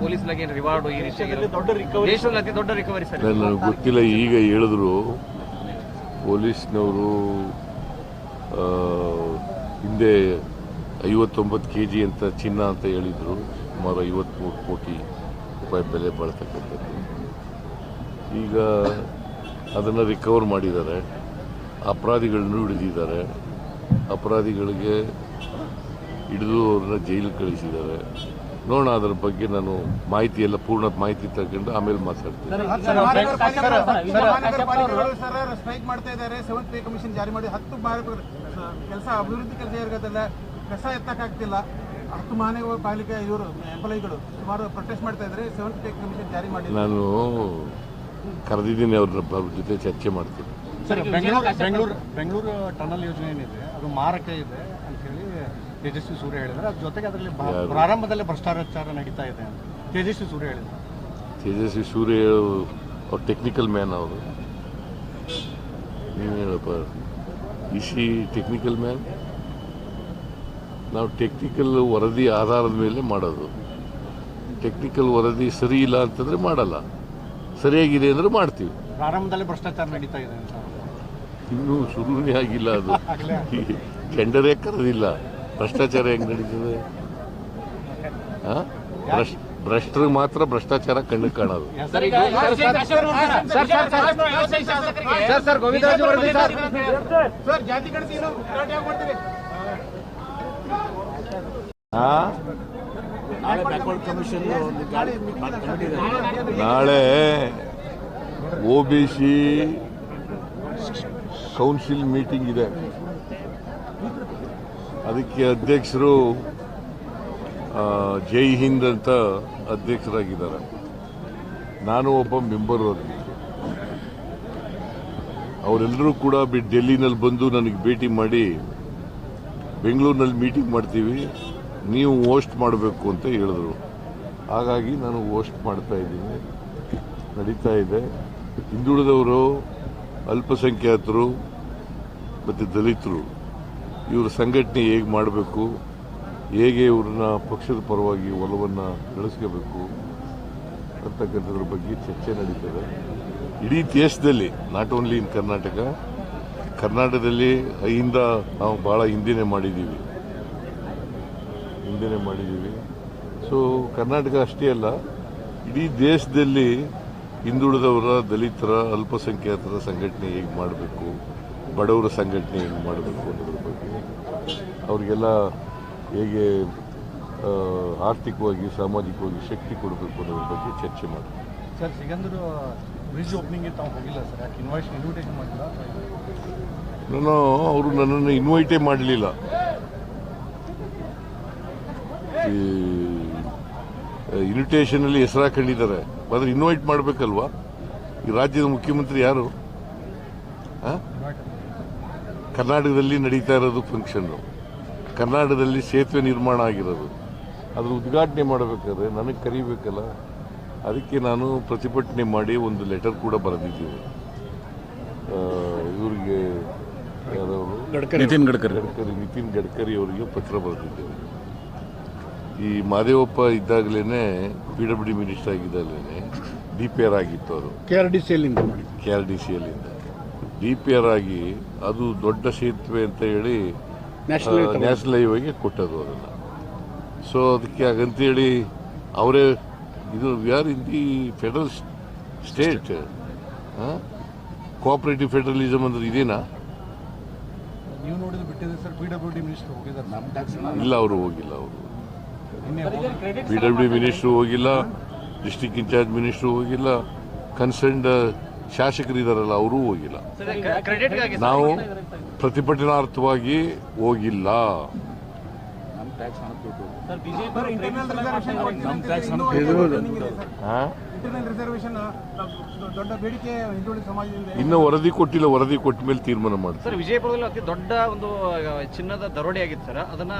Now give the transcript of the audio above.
Police reward ಈ ರೀತಿ ದೇಶದಲ್ಲಿ ಅತಿ ದೊಡ್ಡ ರಿಕವರಿ ಸರ್. ನನಗೆ ಗೊತ್ತಿಲ್ಲ ಈಗ ಹೇಳಿದ್ರು ಪೊಲೀಸ್ನವರು ಹಿಂದೆ ಐವತ್ತೊಂಬತ್ತು ಕೆ ಜಿ ಅಂತ ಚಿನ್ನ ಅಂತ ಹೇಳಿದರು ಸುಮಾರು ಐವತ್ತ್ಮೂರು ಕೋಟಿ ರೂಪಾಯಿ ಬೆಲೆ ಬಾಳ್ತಕ್ಕಂಥದ್ದು. ಈಗ ಅದನ್ನು ರಿಕವರ್ ಮಾಡಿದ್ದಾರೆ. ಅಪರಾಧಿಗಳನ್ನು ಹಿಡಿದಿದ್ದಾರೆ. ಅಪರಾಧಿಗಳಿಗೆ ಹಿಡಿದು ಅವ್ರನ್ನ ಜೈಲಿಗೆ ಕಳಿಸಿದ್ದಾರೆ. ನೋಡೋಣ ಅದರ ಬಗ್ಗೆ ನಾನು ಮಾಹಿತಿ ಎಲ್ಲ ಪೂರ್ಣ ಮಾಹಿತಿ ತಗೊಂಡು ಆಮೇಲೆ ಮಾತಾಡ್ತೀನಿ. ಮಹಾನಗರಪಾಲಿಕೆಗಳು ಸರ್ ಸ್ಟ್ರೈಕ್ ಮಾಡ್ತಾ ಇದ್ದಾರೆ. ಸೆವೆಂತ್ ಪೇ ಕಮಿಷನ್ ಜಾರಿ ಮಾಡಿ ಹತ್ತು ಕೆಲಸ ಅಭಿವೃದ್ಧಿ ಕೆಲಸ ಇರೋದಿಲ್ಲ ಕಸ ಎತ್ತಕ್ಕಾಗ್ತಿಲ್ಲ. ಹತ್ತು ಮಹಾನಗರ ಪಾಲಿಕೆ ಇವರು ಎಂಪ್ಲಾಯಿಗಳು ಸುಮಾರು ಪ್ರೊಟೆಸ್ಟ್ ಮಾಡ್ತಾ ಇದ್ದಾರೆ. ಸೆವೆಂತ್ ಪೇ ಕಮಿಷನ್ ಜಾರಿ ಮಾಡಿ ನಾನು ಕರೆದಿದ್ದೀನಿ ಅವ್ರ ಜೊತೆ ಚರ್ಚೆ ಮಾಡ್ತೀನಿ. ಸರ್ ಬೆಂಗಳೂರು ಬೆಂಗಳೂರು ಬೆಂಗಳೂರು ಟನಲ್ ಯೋಜನೆ ಏನಿದೆ ಅದು ಮಾರಕ ಇದೆ ಅಂತ ಹೇಳಿ ತೇಜಸ್ವಿ ಸೂರ್ಯ ಹೇಳಿದ್ರೆ ಅದ್ರ ಜೊತೆಗೆ ಅದರಲ್ಲಿ ಪ್ರಾರಂಭದಲ್ಲೇ ಭ್ರಷ್ಟಾಚಾರ ನಡೀತಾ ಇದೆ ಅಂತ ತೇಜಸ್ವಿ ಸೂರ್ಯ ಹೇಳಿದ್ರು ತೇಜಸ್ವಿ ಸೂರ್ಯ ಅವ್ರ ಟೆಕ್ನಿಕಲ್ ಮ್ಯಾನ್ ಅವರು. ನೀವು ಹೇಳಪ್ಪ ಇಸಿ ಟೆಕ್ನಿಕಲ್ ಮ್ಯಾನ್ ನಾವು ಟೆಕ್ನಿಕಲ್ ವರದಿ ಆಧಾರದ ಮೇಲೆ ಮಾಡೋದು. ಟೆಕ್ನಿಕಲ್ ವರದಿ ಸರಿ ಇಲ್ಲ ಅಂತಂದ್ರೆ ಮಾಡಲ್ಲ. ಸರಿಯಾಗಿದೆ ಅಂದ್ರೆ ಮಾಡ್ತೀವಿ. ಪ್ರಾರಂಭದಲ್ಲೇ ಭ್ರಷ್ಟಾಚಾರ ನಡೀತಾ ಇದೆ ಅಂತ. ಇನ್ನೂ ಸುಮ್ಮನೆ ಆಗಿಲ್ಲ ಅದು ಟೆಂಡರೇ ಕರೆದಿಲ್ಲ ಭ್ರಷ್ಟಾಚಾರ ಹೆಂಗ್ ನಡೀತದೆ ಭ್ರಷ್ಟರಿಗೆ ಮಾತ್ರ ಭ್ರಷ್ಟಾಚಾರ ಕಣ್ಣು ಕಾಣೋದು? ನಾಳೆ O B C council meeting ಇದೆ. ಅದಕ್ಕೆ ಅಧ್ಯಕ್ಷರು ಜೈ ಹಿಂದ್ ಅಂತ ಅಧ್ಯಕ್ಷರಾಗಿದ್ದಾರೆ. ನಾನು ಒಬ್ಬ ಮೆಂಬರ್ ಅವರೆಲ್ಲರೂ ಕೂಡ ಬಿ ಡೆಲ್ಲಿನಲ್ಲಿ ಬಂದು ನನಗೆ ಭೇಟಿ ಮಾಡಿ, ಬೆಂಗಳೂರಿನಲ್ಲಿ ಮೀಟಿಂಗ್ ಮಾಡ್ತೀವಿ, ನೀವು ಹೋಸ್ಟ್ ಮಾಡಬೇಕು ಅಂತ ಹೇಳಿದ್ರು. ಹಾಗಾಗಿ ನಾನು ಹೋಸ್ಟ್ ಮಾಡ್ತಾ ಇದ್ದೀನಿ. ನಡೀತಾ ಇದೆ. ಹಿಂದುಳಿದವರು ಅಲ್ಪಸಂಖ್ಯಾತರು ಮತ್ತು ದಲಿತರು, ಇವರ ಸಂಘಟನೆ ಹೇಗೆ ಮಾಡಬೇಕು, ಹೇಗೆ ಇವ್ರನ್ನ ಪಕ್ಷದ ಪರವಾಗಿ ಒಲವನ್ನು ಬೆಳೆಸ್ಕೋಬೇಕು ಅಂತಕ್ಕಂಥದ್ರ ಬಗ್ಗೆ ಚರ್ಚೆ ನಡೀತದೆ. ಇಡೀ ದೇಶದಲ್ಲಿ ನಾಟ್ ಓನ್ಲಿ ಇನ್ ಕರ್ನಾಟಕ ಕರ್ನಾಟಕದಲ್ಲಿ ಹಿಂದ ನಾವು ಭಾಳ ಹಿಂದೆನೇ ಮಾಡಿದ್ದೀವಿ. ಹಿಂದೆನೇ ಮಾಡಿದ್ದೀವಿ. ಸೊ ಕರ್ನಾಟಕ ಅಷ್ಟೇ ಅಲ್ಲ, ಇಡೀ ದೇಶದಲ್ಲಿ ಹಿಂದುಳಿದವರ ದಲಿತರ ಅಲ್ಪಸಂಖ್ಯಾತರ ಸಂಘಟನೆ ಹೇಗೆ ಮಾಡಬೇಕು? ಬಡವರ ಸಂಘಟನೆ ಹೇಗೆ ಮಾಡಬೇಕು ಅನ್ನೋದ್ರ ಬಗ್ಗೆ. ಅವರಿಗೆಲ್ಲ ಹೇಗೆ ಆರ್ಥಿಕವಾಗಿ ಸಾಮಾಜಿಕವಾಗಿ ಶಕ್ತಿ ಕೊಡಬೇಕು ಅನ್ನೋದ್ರ ಬಗ್ಗೆ ಚರ್ಚೆ ಮಾಡಬೇಕು ಸರ್ ಬ್ರಿಡ್ಜ್ ತಾವು ಹೋಗಿಲ್ಲ ಸರ್? ಯಾಕೆ ಇನ್ವೈಟ್ ಇನ್ವಿಟೇಷನ್ ಮಾಡಿಲ್ಲ? ನಾನು ಅವರು ನನ್ನನ್ನು ಇನ್ವೈಟೇ ಮಾಡಲಿಲ್ಲ. ಈ ಇನ್ವಿಟೇಷನಲ್ಲಿ ಹೆಸರು ಹಾಕೊಂಡಿದ್ದಾರೆ ಆದರೆ ಇನ್ವೈಟ್ ಮಾಡಬೇಕಲ್ವಾ? ಈ ರಾಜ್ಯದ ಮುಖ್ಯಮಂತ್ರಿ ಯಾರು? ಕರ್ನಾಟಕದಲ್ಲಿ ನಡೀತಾ ಇರೋದು ಫಂಕ್ಷನ್ನು ಕರ್ನಾಟಕದಲ್ಲಿ ಸೇತುವೆ ನಿರ್ಮಾಣ ಆಗಿರೋದು. ಅದ್ರ ಉದ್ಘಾಟನೆ ಮಾಡಬೇಕಾದ್ರೆ ನನಗೆ ಕರಿಬೇಕಲ್ಲ. ಅದಕ್ಕೆ ನಾನು ಪ್ರತಿಭಟನೆ ಮಾಡಿ ಒಂದು ಲೆಟರ್ ಕೂಡ ಬರೆದಿದ್ದೀವಿ ಇವರಿಗೆ ನಿತಿನ್ ಗಡ್ಕರಿ. ಗಡ್ಕರಿ ನಿತಿನ್ ಗಡ್ಕರಿ ಅವರಿಗೆ ಪತ್ರ ಬರೆದಿದ್ದೇವೆ ಈ ಮಾದೇವಪ್ಪ ಇದ್ದಾಗಲೇ ಪಿ ಡಬ್ಲ್ಯೂ ಡಿ ಮಿನಿಸ್ಟರ್ ಆಗಿದ್ದಾಗಲೇ ಡಿ ಪಿ ಆರ್ ಆಗಿತ್ತು ಅವರು ಕೆ ಆರ್ ಡಿ ಸಿ ಎಲ್ಲಿಂದ ಕೆ ಆರ್ ಡಿ ಸಿ ಎಲ್ಲಿಂದ ಡಿ ಪಿ ಆರ್ ಆಗಿ ಅದು ದೊಡ್ಡ ಸೇತುವೆ ಅಂತ ಹೇಳಿ ನ್ಯಾಷನಲ್ ಹೈವೇ ನ್ಯಾಷನಲ್ ಹೈವೇಗೆ ಕೊಟ್ಟದು ಅದನ್ನು. ಸೊ ಅದಕ್ಕೆ ಹಾಗಂತೇಳಿ ಅವರೇ ಇದು we are in the federal state cooperative federalism ಅಂದ್ರೆ ಇದೇನಾ? ನೀವು ನೋಡಿದ್ರೆ ಬಿಟ್ಟಿದೆ sir P W D minister ಹೋಗಿದ್ದಾರೆ. ಇಲ್ಲ ಅವರು ಹೋಗಿಲ್ಲ ಅವರು ಪಿ ಡಬ್ಲ್ಯೂ ಮಿನಿಸ್ಟ್ರು ಹೋಗಿಲ್ಲ ಡಿಸ್ಟಿಕ್ ಇನ್ಚಾರ್ಜ್ ಮಿನಿಸ್ಟ್ರು ಹೋಗಿಲ್ಲ ಕನ್ಸರ್ನ್ಡ್ ಶಾಸಕರಿದಾರಲ್ಲ ಅವರೂ ಹೋಗಿಲ್ಲ. ನಾವು ಪ್ರತಿಭಟನಾರ್ಥವಾಗಿ ಹೋಗಿಲ್ಲ. ಇಂಟರ್ನಲ್ ರಿಸರ್ವೇಶನ್ ಆ? ಇಂಟರ್ನಲ್ ರಿಸರ್ವೇಶನ್ ದೊಡ್ಡ ಬೇಡಿಕೆ ಹಿಂದುಳಿದ ಸಮಾಜದಿಂದ ಇನ್ನು ವರದಿ ಕೊಟ್ಟಿಲ್ಲ ವರದಿ ಕೊಟ್ಟ ಮೇಲೆ ತೀರ್ಮಾನ ಮಾಡ್ತೀವಿ. ಸರ್ ವಿಜಯಪುರದಲ್ಲಿ ಅತಿ ದೊಡ್ಡ ಒಂದು ಚಿನ್ನದ ದರೋಡೆ ಆಗಿತ್ತು ಸರ್. ಅದನ್ನ